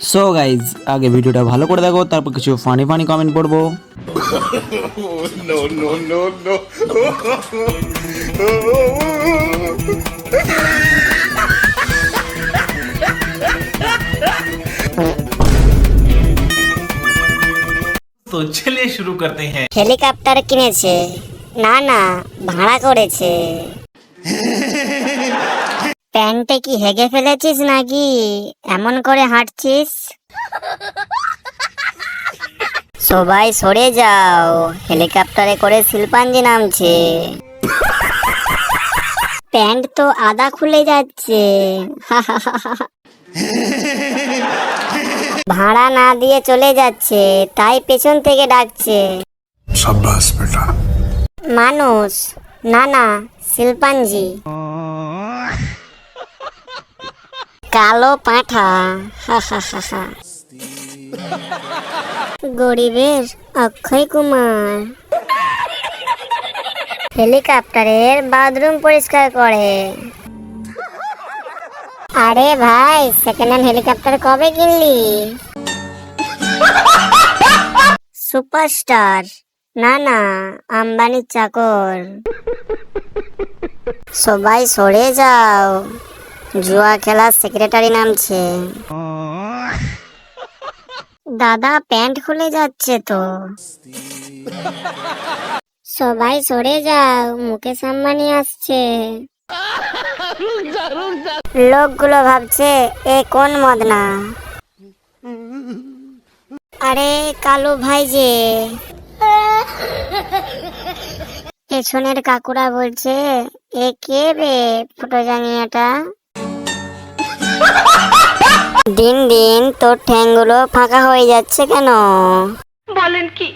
So guys আগে ভিডিওটা ভালো করে দেখো তারপর কিছু ফানি ফানি কমেন্ট করব তো চলে শুরু করতে হ্যাঁ। হেলিকপ্টার কিনেছে। না না ভাড়া করেছে। প্যান্টে কি হেগে ফেলেছিস নাকি? এমন করে হাঁটছিস? সবাই সরে যাও। হেলিকপ্টারে করে শিল্পাঞ্জি নামছে। প্যান্ট তো আদা খুলে যাচ্ছে। ভাড়া না দিয়ে চলে যাচ্ছে তাই পেছন থেকে ডাকছে। মানুষ না না শিল্পাঞ্জি। কালো পাঁঠা। গরিবের অক্ষয় কুমার। হেলিকপ্টারের বাথরুম পরিষ্কার করে। আরে ভাই সেকেন্ড হ্যান্ড হেলিকপ্টার কবে কিনলি? সুপারস্টার। না না, আম্বানির চাকর। সবাই সরে যাও। জুয়া খেলার সেক্রেটারি নামছে। দাদা, প্যান্ট খুলে যাচ্ছে তো। সবাই সরে যাও, মুকেশ আম্বানি আসছে। লোকগুলো ভাবছে, এ কোন মদনা? আরে, কালু ভাই যে। পেছনের কাকুরা বলছে, এ কে রে ফুটো জাঙ্গিয়াটা দিন দিন তোর ঠ্যাংগুলো ফাঁকা হয়ে যাচ্ছে কেন? বলেন কি?